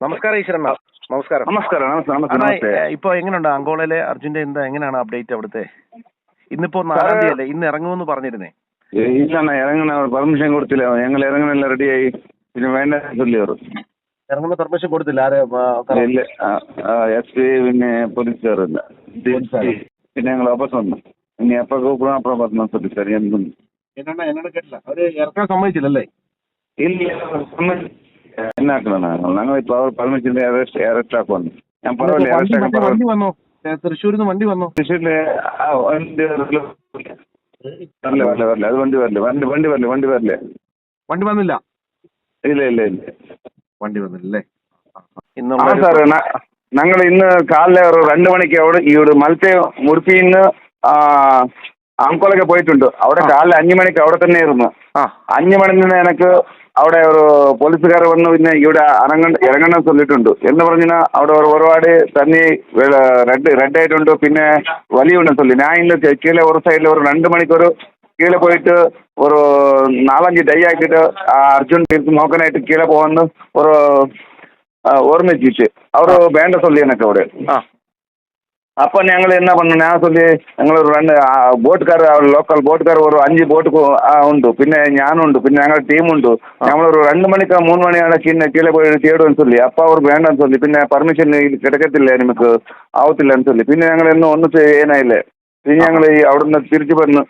നമസ്കാരം ഈശ്വരൻ നമസ്കാരം. നമസ്കാരം നമസ്കാരം ഇപ്പൊ എങ്ങനെയുണ്ട്? അങ്കോളയിലെ അർജുന്റെ എന്താ എങ്ങനെയാണ് അപ്ഡേറ്റ് അവിടുത്തെ? ഇന്നിപ്പോ നാലാം തീയതി അല്ലേ? ഇന്ന് ഇറങ്ങുമെന്ന് പറഞ്ഞിരുന്നേ. ഇല്ലണ്ണ ഇറങ്ങണ പെർമിഷൻ കൊടുത്തില്ല. ഞങ്ങൾ ഇറങ്ങണല്ല റെഡിയായി പിന്നെ വേണ്ട ഇറങ്ങുന്ന പെർമിഷൻ കൊടുത്തില്ല. ആരെ ഇല്ല എസ് പി പിന്നെ പോലീസുകാരില്ല പോലീസുകാര്. പിന്നെ ഞങ്ങൾ വാപ്പസ് വന്നു ഇനി എപ്പോ കൂപ്പിടും അപ്പുറം പറഞ്ഞു ശ്രദ്ധിച്ചാൽ എന്തും എന്നാ എന്നോട് കേട്ടില്ല. അവർ ഇറക്കാൻ സമ്മതിച്ചില്ലല്ലേ? ഇല്ല എന്നാക്കണം ഞങ്ങൾ അറസ്റ്റ് അറസ്റ്റ് ഞാൻ പറയില്ല വണ്ടി അറസ്റ്റ് ആക്കാൻ വണ്ടി പറഞ്ഞു വന്നോ? തൃശ്ശൂരിൽ നിന്ന് വണ്ടി വന്നോ? തൃശ്ശൂരിലെ ആ, വണ്ടി വരില്ല വരില്ല വരില്ല വരില്ല അത് വണ്ടി വരില്ല വണ്ടി വണ്ടി വരില്ല വണ്ടി വരില്ല വണ്ടി വന്നില്ല? ഇല്ല ഇല്ല ഇല്ല. വണ്ടി വന്നില്ലേ ആ സാറ് ഞങ്ങൾ ഇന്ന് കാലിലെ ഒരു രണ്ട് മണിക്ക് അവിടെ ഈ ഒരു മലത്തെ മുടുപ്പിന്ന് ആംകോളൊക്കെ പോയിട്ടുണ്ട്. അവിടെ കാലിലെ കാലിൽ അഞ്ചു മണിക്ക് അവിടെ തന്നെ ഇരുന്നു ആ. അഞ്ചു മണിന്ന് എനിക്ക് അവിടെ ഒരു പോലീസുകാർ വന്ന് പിന്നെ ഇവിടെ ഇറങ്ങ ഇറങ്ങണം ചൊല്ലിട്ടുണ്ട് എന്ന് പറഞ്ഞാൽ അവിടെ ഒരു ഒരുപാട് തന്നി റെഡ് റെഡ് ആയിട്ടുണ്ട് പിന്നെ വലിയുണ്ടെന്ന് ചൊല്ലി. ഞാൻ ഇന്ന് കീഴെ ഒരു സൈഡിൽ ഒരു രണ്ട് മണിക്കൂർ കീഴെ പോയിട്ട് ഒരു നാലഞ്ച് ഡൈ ആക്കിയിട്ട് ആ അർജുൻ നോക്കാനായിട്ട് കീഴെ പോകുന്ന ഒരു ഓർമ്മിച്ചിട്ട് അവർ വേണ്ട ചൊല്ലി എനിക്ക് അവിടെ. ആ. அப்போ ഞങ്ങൾ என்ன பண்ணோம் ഞാൻ ചൊല്ലി ഞങ്ങൾ ഒരു രണ്ട് ബോട്ടുകാർ ലോക്കൽ ബോട്ടുകാർ ഒരു അഞ്ച് ബോട്ട് ഉണ്ട് പിന്നെ ഞാനുണ്ട് പിന്നെ ഞങ്ങളുടെ ടീമുണ്ട് നമ്മളൊരു രണ്ട് മണിക്ക് മൂന്ന് മണിയാണ് കീഴെ കീഴെ പോയി തേടുമെന്ന് ചൊല്ലി അപ്പോൾ അവർ വേണ്ടെന്ന് ചൊല്ലി പിന്നെ പെർമിഷൻ കിടക്കത്തില്ല നമുക്ക് ആവത്തില്ലെന്ന് ചൊല്ലി പിന്നെ ഞങ്ങൾ ഇന്ന് ഒന്നും ചെയ്യാനായില്ലേ പിന്നെ ഞങ്ങൾ ഈ അവിടുന്ന് തിരിച്ചു വന്ന്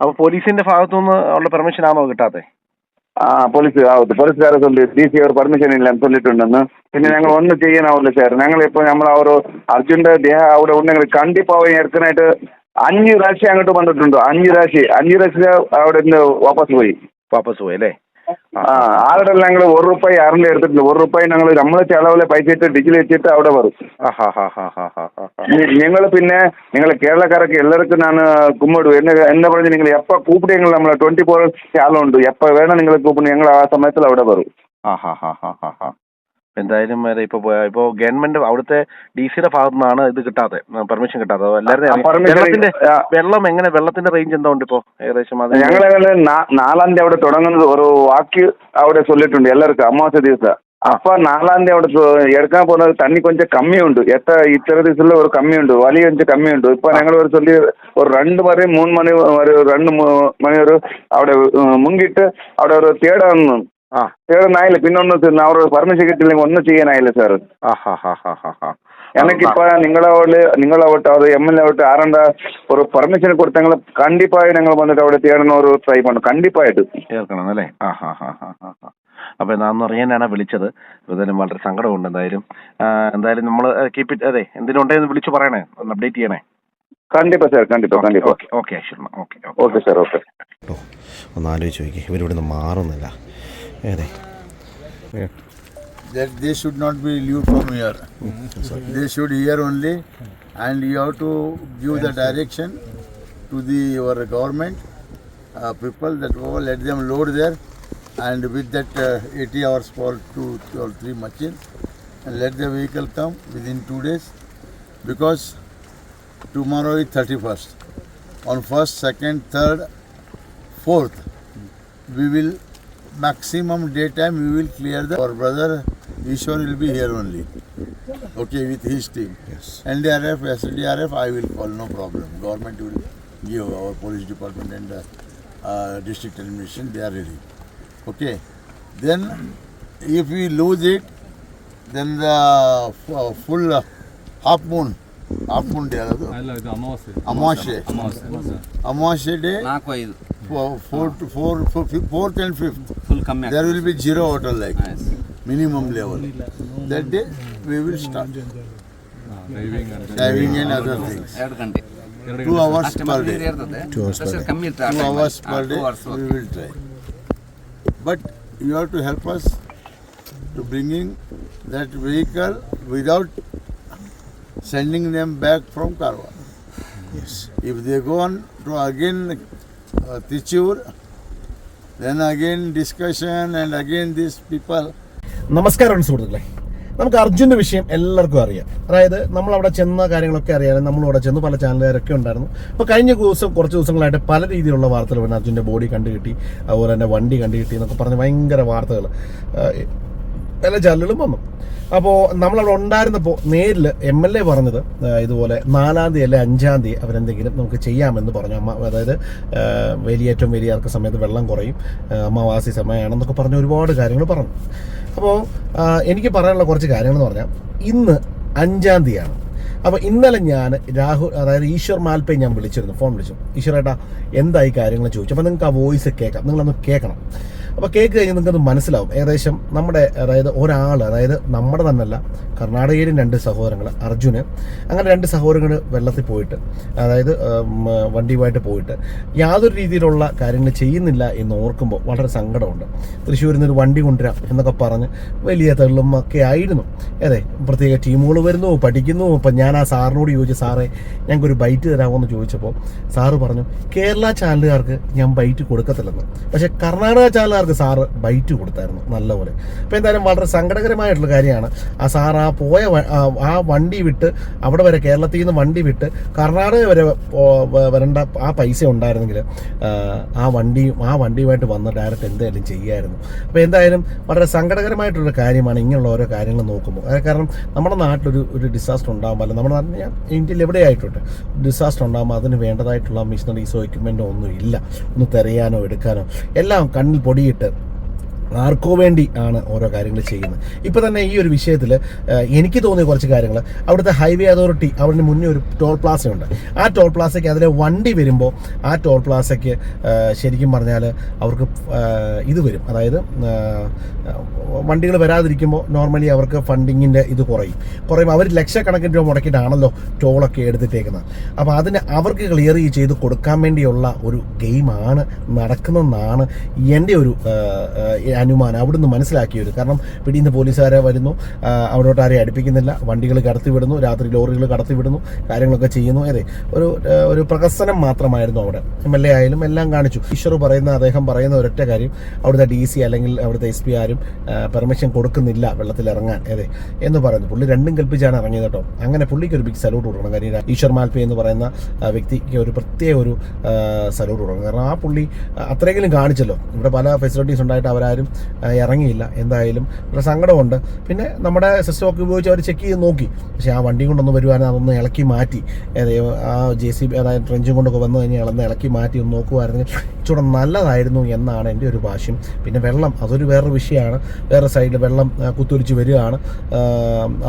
അപ്പൊ പോലീസിന്റെ ഭാഗത്തുനിന്ന് ഉള്ള പെർമിഷൻ ആണോ ആ പോലീസ് ആവത്ത് പോലീസുകാരെ ചൊല്ലി ഡി സി അവർ പെർമിഷൻ ഇല്ല ചൊല്ലിട്ടുണ്ടെന്ന് പിന്നെ ഞങ്ങൾ ഒന്ന് ചെയ്യാനാവില്ല സാർ ഞങ്ങൾ ഇപ്പൊ നമ്മൾ ഒരു അർജുന്റെ ദേഹം അവിടെ ഉണ്ടെങ്കിൽ കണ്ടിപ്പോ എടുക്കാനായിട്ട് അഞ്ച് പ്രാവശ്യം അങ്ങോട്ട് വന്നിട്ടുണ്ട്. അഞ്ച് പ്രാവശ്യം. അഞ്ച് പ്രാവശ്യം അവിടെ നിന്ന് വാപ്പസ് പോയി. വാപ്പസ് പോയി അല്ലേ? ആ ആളുടെ ഞങ്ങൾ ഒരു റുപ്പായി ആരുടെ എടുത്തിട്ടില്ല. ഒരു റുപ്പായി ഞങ്ങൾ നമ്മളെ ചെലവിലെ പൈസ ഇട്ട് ഡിജിൽ വെച്ചിട്ട് അവിടെ വരും നിങ്ങൾ പിന്നെ നിങ്ങൾ കേരളക്കാരൊക്കെ എല്ലാവർക്കും ഞാൻ കുമ്മിടും. എന്നെ എന്നെ പറഞ്ഞ് നിങ്ങൾ എപ്പോൾ കൂപ്പിടെങ്കിൽ നമ്മൾ ട്വന്റി ഫോർ ഹവേഴ്സ് ചാലുണ്ട് എപ്പോൾ വേണം നിങ്ങൾ കൂപ്പിട് ഞങ്ങൾ ആ സമയത്തിൽ അവിടെ വരും ആ ഹാ ഹാ ഹാ ഹാ ഹാ. എന്തായാലും വരെ ഇപ്പൊ പോയ- ഇപ്പൊ ഗവൺമെന്റ് അവിടുത്തെ ഡി സിയുടെ ഭാഗത്തു നിന്നാണ് ഇത് കിട്ടാതെ പെർമിഷൻ കിട്ടാതെ എല്ലാവരും ആ, permission- വെള്ളത്തിന്റെ ആ. വെള്ളം എങ്ങനെ വെള്ളത്തിന്റെ റേഞ്ച് എന്താ ഉണ്ട് ഇപ്പോ? ഏകദേശം അത് ഞങ്ങൾ നാലാം തീയതി അവിടെ തുടങ്ങുന്നത് ഒരു വാക്ക് അവിടെ ചൊല്ലിട്ടുണ്ട് എല്ലാവർക്കും. അമാവാസ ദിവസം. അപ്പൊ നാലാം തീയതി അവിടെ എടുക്കാൻ പോകുന്നത് തണ്ണി കൊഞ്ചം കമ്മിയുണ്ട്. എത്ര ഇത്ര ദിവസത്തിൽ ഒരു കമ്മിയുണ്ട്. വലിയ കൊഞ്ചം കമ്മിയുണ്ട്. ഇപ്പൊ ഞങ്ങൾ ഒരു ചൊല്ലി ഒരു രണ്ട് മണി മൂന്ന് മണി ഒരു രണ്ട് മൂ- മണി ഒരു അവിടെ ഉം, മുങ്ങിട്ട് അവിടെ ഒരു തേടാന്ന് ആ. അവർ പെർമിഷൻ കിട്ടില്ലെങ്കിൽ ഒന്നും ചെയ്യാനായില്ല സാർ എനിക്കിപ്പോ നിങ്ങളോട് നിങ്ങളോട്ട് അത് എം എൽ എട്ട് ആരണ്ട ഒരു പെർമിഷൻ കൊടുത്ത് ഞങ്ങൾ കണ്ടിപ്പായി ഞങ്ങൾ വന്നിട്ട് അവിടെ തേടുന്ന ഒരു ട്രൈ പണ്ട് കണ്ടിപ്പായിട്ട്. ചേർക്കണം അല്ലേ ആ ഹാ അറിയാനാണ് വിളിച്ചത്. എന്തായാലും വളരെ സങ്കടമുണ്ട് എന്തായാലും. എന്തായാലും നമ്മൾ കീപ്പ് ഇറ്റ് അതെ ഉണ്ടെന്ന് വിളിച്ചു പറയണേ. ഒന്ന് അപ്ഡേറ്റ് ചെയ്യണേ. കണ്ടിപ്പാ സാർ കണ്ടിപ്പാ കണ്ടിപ്പാ. Okay okay okay sir okay ഒന്ന് ആലോചിച്ച് നോക്കി ഇവരിവിടെ നിന്ന് മാറുന്നില്ല. ഏതെ that they should not be relieved from here. They should hear only, and you have to give the direction to the your government uh, people that oh, let them load there, and with that uh, 80 hours for two or three machines, and let the vehicle come within two days, because tomorrow is 31st. On first, second, third, fourth, we will maximum daytime we will clear the our brother Ishwar will be here only. Okay, with his team. Yes. NDRF, SDRF, I will call, no problem. Government will give our police department and uh, uh, district administration, they are ready. Okay. Then, if we lose it, then the uh, full uh, half moon, half moon day, ಅದು? ಅಲ್ಲ ಇದು ಅಮಾವಾಸ್ಯೆ ಅಮಾವಾಸ್ಯೆ ಅಮಾವಾಸ್ಯೆ ಅಮಾವಾಸ್ಯೆ day ನಾಲ್ಕು ಐದು four to four, fourth and fifth. Full ಕಮ್ಮಿ There will be zero water like Yes. minimum level. That day we will start driving ಅಂತ diving and other things. ಎರಡು ಗಂಟೆ Two hours ಅಷ್ಟೇ per ಮತ್ತೆ ನೀರು day. ಇರ್ತದೆ Two hours per Pressure day. ಕಮ್ಮಿ ಇರ್ತದೆ Two hours per day two hours we will try. sending them back from Karwar. Yes. If they go on to again uh, Tichur, then again discussion and again these people. നമസ്കാരം സുഹൃത്തുക്കളെ. നമുക്ക് അർജുന്റെ വിഷയം എല്ലാവർക്കും അറിയാം. അതായത് നമ്മൾ അവിടെ ചെന്ന കാര്യങ്ങളൊക്കെ അറിയാം. നമ്മൾ അവിടെ ചെന്ന് പല ചാനലുകാരൊക്കെ ഉണ്ടായിരുന്നു. അപ്പോൾ കഴിഞ്ഞ ദിവസം കുറച്ച് ദിവസങ്ങളായിട്ട് പല രീതിയിലുള്ള വാർത്തകൾ വേണം അർജുന്റെ ബോഡി കണ്ടു കിട്ടി അതുപോലെ തന്നെ വണ്ടി കണ്ടു കിട്ടി എന്നൊക്കെ പറഞ്ഞ് ഭയങ്കര വാർത്തകൾ എല്ലാ ചാനലുകളും വന്നു. അപ്പോൾ നമ്മളവിടെ ഉണ്ടായിരുന്നപ്പോൾ നേരിൽ എം എൽ എ പറഞ്ഞത് ഇതുപോലെ നാലാം തീയതി അല്ലെ അഞ്ചാം തീയതി അവരെന്തെങ്കിലും നമുക്ക് ചെയ്യാമെന്ന് പറഞ്ഞു. അമ്മ അതായത് ആ, വേലിയേറ്റം വേലിയാർക്ക സമയത്ത് വെള്ളം കുറയും അമാവാസി സമയമാണെന്നൊക്കെ പറഞ്ഞ് ഒരുപാട് കാര്യങ്ങൾ പറഞ്ഞു. അപ്പോൾ എനിക്ക് പറയാനുള്ള കുറച്ച് കാര്യങ്ങൾ എന്ന് പറഞ്ഞാൽ ഇന്ന് അഞ്ചാം തീയതിയാണ്. അപ്പോൾ ഇന്നലെ ഞാൻ രാഹുൽ അതായത് ഈശ്വർ മാൽപ്പെ ഞാൻ വിളിച്ചിരുന്നു ഫോൺ വിളിച്ചു. ഈശ്വരേട്ടാ എന്തായി കാര്യങ്ങൾ ചോദിച്ചു. അപ്പോൾ നിങ്ങൾക്ക് ആ വോയിസ് കേൾക്കാം. നിങ്ങളൊന്ന് കേൾക്കണം. അപ്പോൾ കേക്ക് കഴിഞ്ഞ് നിങ്ങൾക്കത് മനസ്സിലാവും. ഏകദേശം നമ്മുടെ അതായത് ഒരാൾ അതായത് നമ്മുടെ തന്നെയല്ല കർണാടകയിലും രണ്ട് സഹോദരങ്ങൾ അർജുന്. അങ്ങനെ രണ്ട് സഹോദരങ്ങൾ വെള്ളത്തിൽ പോയിട്ട് അതായത് വണ്ടിയുമായിട്ട് പോയിട്ട് യാതൊരു രീതിയിലുള്ള കാര്യങ്ങൾ ചെയ്യുന്നില്ല എന്ന് ഓർക്കുമ്പോൾ വളരെ സങ്കടമുണ്ട്. തൃശ്ശൂരിൽ നിന്ന് ഒരു വണ്ടി കൊണ്ടുവരാം എന്നൊക്കെ പറഞ്ഞ് വലിയ തെള്ളും ഒക്കെ ആയിരുന്നു. അതെ പ്രത്യേക ടീമുകൾ വരുന്നു പഠിക്കുന്നു. അപ്പം ഞാൻ ആ സാറിനോട് ചോദിച്ചു സാറേ ഞങ്ങൾക്കൊരു ബൈറ്റ് തരാമോ എന്ന് ചോദിച്ചപ്പോൾ സാറ് പറഞ്ഞു കേരള ചാനലുകാർക്ക് ഞാൻ ബൈറ്റ് കൊടുക്കത്തില്ലെന്ന്. പക്ഷേ കർണാടക ചാനലുകാർക്ക് സാറ് ബൈറ്റ് കൊടുത്തായിരുന്നു നല്ലപോലെ. അപ്പോൾ എന്തായാലും വളരെ സങ്കടകരമായിട്ടുള്ള കാര്യമാണ്. ആ സാർ ആ പോയ ആ- വണ്ടി വിട്ട് അവിടെ വരെ കേരളത്തിൽ നിന്ന് വണ്ടി വിട്ട് കർണാടക വരെ വരേണ്ട ആ പൈസ ഉണ്ടായിരുന്നെങ്കിൽ ആ, വണ്ടി ആ വണ്ടിയുമായിട്ട് വന്ന ഡയറക്റ്റ് എന്തായാലും ചെയ്യായിരുന്നു. അപ്പോൾ എന്തായാലും വളരെ സങ്കടകരമായിട്ടുള്ള കാര്യമാണ് ഇങ്ങനെയുള്ള ഓരോ കാര്യങ്ങൾ നോക്കുമ്പോൾ. അത് കാരണം നമ്മുടെ നാട്ടിലൊരു ഒരു ഡിസാസ്റ്റർ ഉണ്ടാകുമ്പോൾ അല്ല നമ്മുടെ നാട്ടിൽ ഇന്ത്യയിൽ എവിടെ ആയിട്ടുണ്ട്? ഡിസാസ്റ്റർ ഉണ്ടാകുമ്പോൾ അതിന് വേണ്ടതായിട്ടുള്ള മിഷനറീസോ എക്യുപ്മെന്റോ ഒന്നും ഇല്ല. ഒന്ന് തെരയാനോ എടുക്കാനോ എല്ലാം കണ്ണിൽ പൊടിയിട്ട് ആയിട്ട് ആർക്കോ വേണ്ടി ആണ് ഓരോ കാര്യങ്ങൾ ചെയ്യുന്നത്. ഇപ്പോൾ തന്നെ ഈ ഒരു വിഷയത്തിൽ എനിക്ക് തോന്നിയ കുറച്ച് കാര്യങ്ങൾ അവിടുത്തെ ഹൈവേ അതോറിറ്റി അവിടെ മുന്നേ ഒരു ടോൾ പ്ലാസ ഉണ്ട് ആ ടോൾ പ്ലാസയ്ക്ക് അതിലെ വണ്ടി വരുമ്പോൾ ആ ടോൾ പ്ലാസയ്ക്ക് ശരിക്കും പറഞ്ഞാൽ അവർക്ക് ഇത് വരും. അതായത് വണ്ടികൾ വരാതിരിക്കുമ്പോൾ നോർമലി അവർക്ക് ഫണ്ടിങ്ങിന്റെ ഇത് കുറയും. കുറയും അവർ ലക്ഷക്കണക്കിന് രൂപ മുടക്കിയിട്ടാണല്ലോ ടോളൊക്കെ എടുത്തിട്ടേക്കുന്നത്. അപ്പോൾ അതിന് അവർക്ക് ക്ലിയർ ചെയ്ത് കൊടുക്കാൻ വേണ്ടിയുള്ള ഒരു ഗെയിമാണ് നടക്കുന്നതെന്നാണ് എന്റെ ഒരു അനുമാനം അവിടുന്ന് മനസ്സിലാക്കിയ ഒരു കാരണം പിടിയുന്ന പോലീസുകാരെ വരുന്നു. അവിടോട്ട് ആരെയും അടുപ്പിക്കുന്നില്ല. വണ്ടികൾ കടത്തിവിടുന്നു രാത്രി ലോറികൾ കടത്തിവിടുന്നു കാര്യങ്ങളൊക്കെ ചെയ്യുന്നു. അതെ ഒരു ഒരു പ്രകസനം മാത്രമായിരുന്നു അവിടെ. എം എൽ എ ആയാലും എല്ലാം കാണിച്ചു. ഈശ്വർ പറയുന്ന അദ്ദേഹം പറയുന്ന ഒരൊറ്റ കാര്യം. അവിടുത്തെ ഡി സി അല്ലെങ്കിൽ അവിടുത്തെ എസ് പി ആരും പെർമിഷൻ കൊടുക്കുന്നില്ല വെള്ളത്തിൽ ഇറങ്ങാൻ. അതെ എന്ന് പറയുന്നു. പുള്ളി രണ്ടും കൽപ്പിച്ചാണ് ഇറങ്ങിയത് കേട്ടോ. അങ്ങനെ പുള്ളിക്ക് ഒരു ബിഗ് സല്യൂട്ട് കൊടുക്കണം. കാര്യം ഈശ്വർ മാൽപി എന്ന് പറയുന്ന വ്യക്തിക്ക് ഒരു പ്രത്യേക ഒരു സല്യൂട്ട് കൊടുക്കണം. കാരണം ആ പുള്ളി അത്രയെങ്കിലും കാണിച്ചല്ലോ. ഇവിടെ പല ഫെസിലിറ്റീസ് ഉണ്ടായിട്ട് അവരാരും ഇറങ്ങിയില്ല. എന്തായാലും ഒരു സങ്കടമുണ്ട്. പിന്നെ നമ്മുടെ സിസ്റ്റം ഒക്കെ ഉപയോഗിച്ച് അവർ ചെക്ക് ചെയ്ത് നോക്കി. പക്ഷേ ആ വണ്ടി കൊണ്ടൊന്ന് വരുവാനും അതൊന്ന് ഇളക്കി മാറ്റി. ആ ജെ സി ബി അതായത് ട്രെഞ്ചും കൊണ്ടൊക്കെ വന്നു കഴിഞ്ഞാൽ അളന്ന് ഇളക്കി മാറ്റി ഒന്ന് നോക്കുമായിരുന്നെങ്കിൽ ഇച്ചിരി നല്ലതായിരുന്നു എന്നാണ് എന്റെ ഒരു ഭാഷ്യം പിന്നെ വെള്ളം അതൊരു വേറൊരു വിഷയമാണ്. വേറെ സൈഡിൽ വെള്ളം കുത്തൊലിച്ച് വരികയാണ്.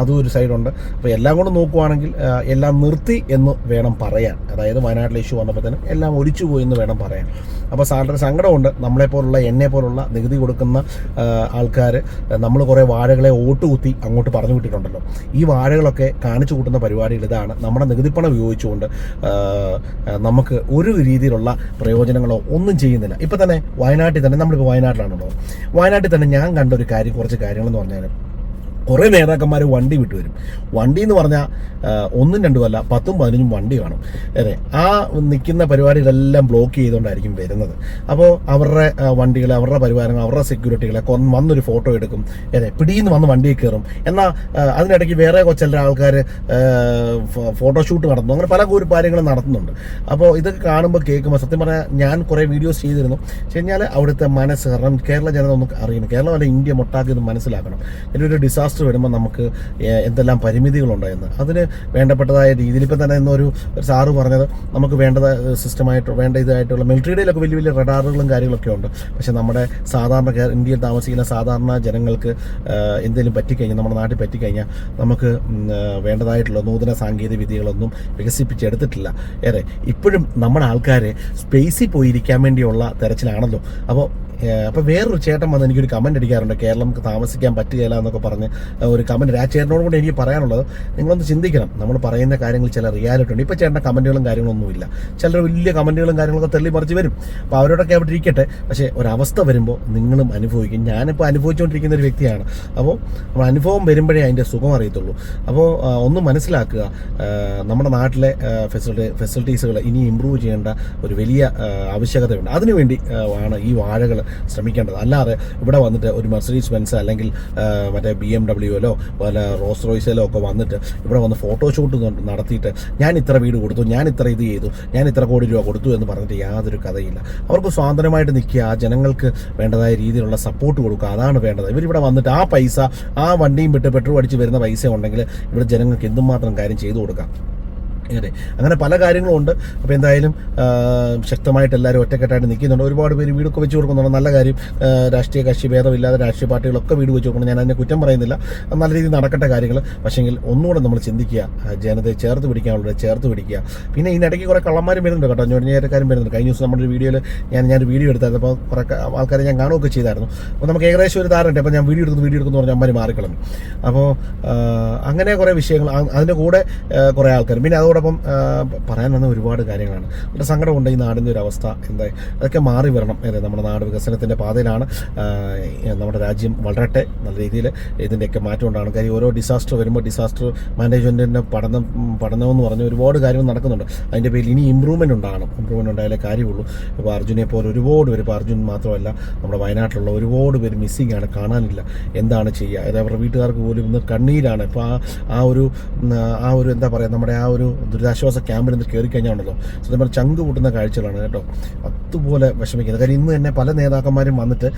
അതും ഒരു സൈഡുണ്ട് അപ്പോൾ എല്ലാം കൊണ്ട് നോക്കുവാണെങ്കിൽ എല്ലാം നിർത്തി എന്ന് വേണം പറയാൻ. അതായത് വയനാട്ടിലെ ഇഷ്യൂ വന്നപ്പോൾ തന്നെ എല്ലാം ഒലിച്ചു പോയി എന്ന് വേണം പറയാൻ. അപ്പോൾ സാറിന്റെ സങ്കടമുണ്ട്. നമ്മളെപ്പോലുള്ള എന്നെ പോലുള്ള നികുതി കൊടുക്കുന്ന ആൾക്കാർ നമ്മൾ കുറേ വാഴകളെ ഓട്ടുകുത്തി അങ്ങോട്ട് പറഞ്ഞു വിട്ടിട്ടുണ്ടല്ലോ. ഈ വാഴകളൊക്കെ കാണിച്ചു കൂട്ടുന്ന പരിപാടികൾ ഇതാണ്. നമ്മുടെ നികുതിപ്പണം ഉപയോഗിച്ചുകൊണ്ട് നമുക്ക് ഒരു രീതിയിലുള്ള പ്രയോജനങ്ങളോ ഒന്നും ചെയ്യുന്നില്ല. ഇപ്പം തന്നെ വയനാട്ടിൽ തന്നെ നമ്മളിപ്പോൾ വയനാട്ടിലാണല്ലോ വയനാട്ടിൽ തന്നെ ഞാൻ കണ്ട ഒരു കാര്യം കുറച്ച് കാര്യങ്ങളെന്ന് പറഞ്ഞാൽ കുറേ നേതാക്കന്മാർ വണ്ടി വിട്ടു വരും. വണ്ടി എന്ന് പറഞ്ഞാൽ ഒന്നും രണ്ടും അല്ല പത്തും പതിനഞ്ചും വണ്ടി കാണും. അതെ ആ നിൽക്കുന്ന പരിപാടികളെല്ലാം ബ്ലോക്ക് ചെയ്തുകൊണ്ടായിരിക്കും വരുന്നത്. അപ്പോൾ അവരുടെ വണ്ടികളെ അവരുടെ പരിവാരങ്ങൾ അവരുടെ സെക്യൂരിറ്റികളെ വന്നൊരു ഫോട്ടോ എടുക്കും. അതെ പിടിയിന്ന് വന്ന് വണ്ടിയിൽ കയറും. എന്നാൽ അതിനിടയ്ക്ക് വേറെ ചില ആൾക്കാർ ഫോട്ടോഷൂട്ട് നടത്തുന്നു. അങ്ങനെ പല കാര്യങ്ങളും നടത്തുന്നുണ്ട്. അപ്പോൾ ഇതൊക്കെ കാണുമ്പോൾ കേൾക്കുമ്പോൾ സത്യം പറഞ്ഞാൽ ഞാൻ കുറേ വീഡിയോസ് ചെയ്തിരുന്നു. വെച്ച് കഴിഞ്ഞാൽ അവിടുത്തെ മനസ്സ് കാരണം കേരള ജനത ഒന്ന് അറിയണം കേരളം അല്ല ഇന്ത്യ മൊട്ടാക്കി ഇത് മനസ്സിലാക്കണം. ഇതിലൊരു ഡിസാസ്റ്റർ വരുമ്പോൾ നമുക്ക് എന്തെല്ലാം പരിമിതികളുണ്ടായിരുന്നു അതിന് വേണ്ടപ്പെട്ടതായ രീതിയിൽ ഇപ്പം തന്നെ ഇന്നൊരു ഒരു സാറ് പറഞ്ഞത് നമുക്ക് വേണ്ടത് സിസ്റ്റമായിട്ട് വേണ്ട ഇതായിട്ടുള്ള മിലിറ്ററിയുടെയിലൊക്കെ വലിയ വലിയ റഡാറുകളും കാര്യങ്ങളൊക്കെ ഉണ്ട്. പക്ഷേ നമ്മുടെ സാധാരണ ഇന്ത്യയിൽ താമസിക്കുന്ന സാധാരണ ജനങ്ങൾക്ക് എന്തെങ്കിലും പറ്റിക്കഴിഞ്ഞാൽ നമ്മുടെ നാട്ടിൽ പറ്റിക്കഴിഞ്ഞാൽ നമുക്ക് വേണ്ടതായിട്ടുള്ള നൂതന സാങ്കേതിക വിദ്യകളൊന്നും വികസിപ്പിച്ചെടുത്തിട്ടില്ല ഏറെ ഇപ്പോഴും നമ്മുടെ ആൾക്കാരെ സ്പേസിൽ പോയിരിക്കാൻ വേണ്ടിയുള്ള തെരച്ചിലാണല്ലോ. അപ്പോൾ അപ്പോൾ വേറൊരു ചേട്ടൻ വന്ന് എനിക്കൊരു കമന്റ് അടിക്കാറുണ്ട്. കേരളം താമസിക്കാൻ പറ്റുകയില്ല എന്നൊക്കെ പറഞ്ഞ് ഒരു കമന്റ് ആ ചേട്ടനോട് കൂടെ എനിക്ക് പറയാനുള്ളത് നിങ്ങളൊന്ന് ചിന്തിക്കണം. നമ്മൾ പറയുന്ന കാര്യങ്ങൾ ചില റിയാലിറ്റി ഉണ്ട്. ഇപ്പോൾ ചേട്ടന്റെ കമന്റുകളും കാര്യങ്ങളൊന്നുമില്ല. ചിലർ വലിയ കമന്റുകളും കാര്യങ്ങളൊക്കെ തള്ളി മറിച്ച് വരും. അപ്പോൾ അവരോടൊക്കെ അവിടെ ഇരിക്കട്ടെ. പക്ഷേ ഒരവസ്ഥ വരുമ്പോൾ നിങ്ങളും അനുഭവിക്കും. ഞാനിപ്പോൾ അനുഭവിച്ചുകൊണ്ടിരിക്കുന്ന ഒരു വ്യക്തിയാണ്. അപ്പോൾ നമ്മൾ അനുഭവം വരുമ്പോഴേ അതിന്റെ സുഖം അറിയത്തുള്ളൂ. അപ്പോൾ ഒന്ന് മനസ്സിലാക്കുക നമ്മുടെ നാട്ടിലെ ഫെസിലിറ്റി ഫെസിലിറ്റീസുകൾ ഇനി ഇമ്പ്രൂവ് ചെയ്യേണ്ട ഒരു വലിയ ആവശ്യകതയുണ്ട്. അതിനുവേണ്ടി ആണ് ഈ വാഴകൾ ശ്രമിക്കേണ്ടത്. അല്ലാതെ ഇവിടെ വന്നിട്ട് ഒരു മെർസഡീസ് ബെൻസ് അല്ലെങ്കിൽ മറ്റേ ബി എം ഡബ്ല്യുവിലോ വല്ല റോസ് റോയ്സിലോ ഒക്കെ വന്നിട്ട് ഇവിടെ വന്ന് ഫോട്ടോഷൂട്ട് നടത്തിയിട്ട് ഞാൻ ഇത്ര വീട് കൊടുത്തു ഞാൻ ഇത്ര ഇത് ചെയ്തു ഞാൻ ഇത്ര കോടി രൂപ കൊടുത്തു എന്ന് പറഞ്ഞിട്ട് യാതൊരു കഥയില്ല. അവർക്ക് സ്വാതന്ത്ര്യമായിട്ട് നിൽക്കുക ജനങ്ങൾക്ക് വേണ്ടതായ രീതിയിലുള്ള സപ്പോർട്ട് കൊടുക്കുക അതാണ് വേണ്ടത്. ഇവരിവിടെ വന്നിട്ട് ആ പൈസ ആ വണ്ടിയും വിട്ട് പെട്രോൾ അടിച്ച് വരുന്ന പൈസ ഉണ്ടെങ്കിൽ ഇവിടെ ജനങ്ങൾക്ക് എന്തുമാത്രം കാര്യം ചെയ്തു കൊടുക്കാം? അതെ. അങ്ങനെ പല കാര്യങ്ങളും ഉണ്ട് അപ്പോൾ എന്തായാലും ശക്തമായിട്ട് എല്ലാവരും ഒറ്റക്കെട്ടായിട്ട് നിൽക്കുന്നുണ്ട്. ഒരുപാട് പേര് വീടൊക്കെ വെച്ച് കൊടുക്കുന്നുണ്ട്. നല്ല കാര്യം രാഷ്ട്രീയ കക്ഷി ഭേദമില്ലാതെ രാഷ്ട്രീയ പാർട്ടികളൊക്കെ വീട് വെച്ച് കൊടുക്കണം ഞാൻ അതിനെ കുറ്റം പറയുന്നില്ല. നല്ല രീതിയിൽ നടക്കട്ടെ കാര്യങ്ങൾ. പക്ഷേങ്കിൽ ഒന്നുകൂടെ നമ്മൾ ചിന്തിക്കുക. ജനതയെ ചേർത്ത് പിടിക്കാനുള്ളത് ചേർത്ത് പിടിക്കുക. പിന്നെ ഇതിനിടയ്ക്ക് കുറേ കള്ളന്മാരും വരുന്നുണ്ട് കേട്ടോ. ഞൊഴിഞ്ഞേരക്കാരും വരുന്നുണ്ട്. കഴിഞ്ഞ ദിവസം നമ്മുടെ ഒരു വീഡിയോയിൽ ഞാൻ ഞാനൊരു വീഡിയോ എടുത്തായിരുന്നു. അപ്പോൾ കുറേ ആൾക്കാരെ ഞാൻ കാണുകയൊക്കെ ചെയ്തായിരുന്നു. അപ്പോൾ നമുക്ക് ഏകദേശം ഒരു ധാരണ അപ്പോൾ ഞാൻ വീഡിയോ എടുക്കുന്നു വീഡിയോ എടുക്കുന്നു പറഞ്ഞാൽ അമ്മമാർ മാറിക്കളഞ്ഞു. അപ്പോൾ അങ്ങനെ കുറേ വിഷയങ്ങൾ. അതിന്റെ കൂടെ കുറേ ആൾക്കാർ പിന്നെ അതോടൊപ്പം പറയാൻ വന്ന ഒരുപാട് കാര്യങ്ങളാണ്. വളരെ സങ്കടമുണ്ട് ഈ നാടിന്റെ ഒരു അവസ്ഥ എന്താ അതൊക്കെ മാറി വരണം അതെ നമ്മുടെ നാട് വികസനത്തിന്റെ പാതയിലാണ് നമ്മുടെ രാജ്യം വളരട്ടെ നല്ല രീതിയിൽ ഇതിന്റെയൊക്കെ മാറ്റം ഉണ്ടാകണം കാര്യം ഓരോ ഡിസാസ്റ്റർ വരുമ്പോൾ ഡിസാസ്റ്റർ മാനേജ്മെന്റിന്റെ പഠനം പഠനമെന്ന് പറഞ്ഞ ഒരുപാട് കാര്യങ്ങൾ നടക്കുന്നുണ്ട്. അതിന്റെ പേരിൽ ഇനി ഇമ്പ്രൂവ്മെന്റ് ഉണ്ടാകണം. ഇമ്പ്രൂവ്മെന്റ് ഉണ്ടായാലേ കാര്യമുള്ളൂ. ഇപ്പോൾ അർജുനെ പോലെ ഒരുപാട് പേര് ഇപ്പോൾ അർജുൻ മാത്രമല്ല നമ്മുടെ വയനാട്ടിലുള്ള ഒരുപാട് പേര് മിസ്സിംഗ് ആണ് കാണാനില്ല. എന്താണ് ചെയ്യുക? അതായത് അവരുടെ വീട്ടുകാർക്ക് പോലും ഇന്ന് കണ്ണീരാണ്. ഇപ്പോൾ ആ ആ ഒരു ആ ഒരു എന്താ പറയുക നമ്മുടെ ആ ഒരു ദുരിതാശ്വാസ ക്യാമ്പിൽ നിന്ന് കയറി കഴിഞ്ഞാണല്ലോ സത്യം പറഞ്ഞാൽ ചങ്ക് കൂട്ടുന്ന കാഴ്ചകളാണ് കേട്ടോ. അതുപോലെ വിഷമിക്കുന്നത്. കാര്യം ഇന്ന് തന്നെ പല നേതാക്കന്മാരും വന്നിട്ട്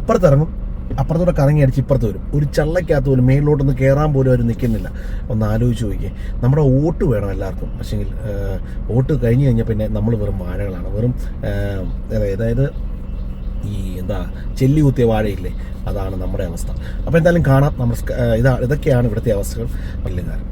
അപ്പുറത്തിറങ്ങും അപ്പുറത്തോടെ കറങ്ങി അടിച്ച് ഇപ്പുറത്ത് വരും. ഒരു ചള്ളക്കകത്ത് പോലും മേളിലോട്ടൊന്ന് കയറാൻ പോലും അവർ നിൽക്കുന്നില്ല. ഒന്ന് ആലോചിച്ച് നോക്കിയേ. നമ്മുടെ വോട്ട് വേണം എല്ലാവർക്കും. പക്ഷേങ്കിൽ വോട്ട് കഴിഞ്ഞ് കഴിഞ്ഞാൽ പിന്നെ നമ്മൾ വെറും വാഴകളാണ്. വെറും അതായത് ഈ എന്താ ചെല്ലി കുത്തിയ വാഴയില്ലേ? അതാണ് നമ്മുടെ അവസ്ഥ. അപ്പോൾ എന്തായാലും കാണാം. നമ്മൾ ഇതാ ഇതൊക്കെയാണ് ഇവിടുത്തെ അവസ്ഥകൾ. വലിയ കാര്യം.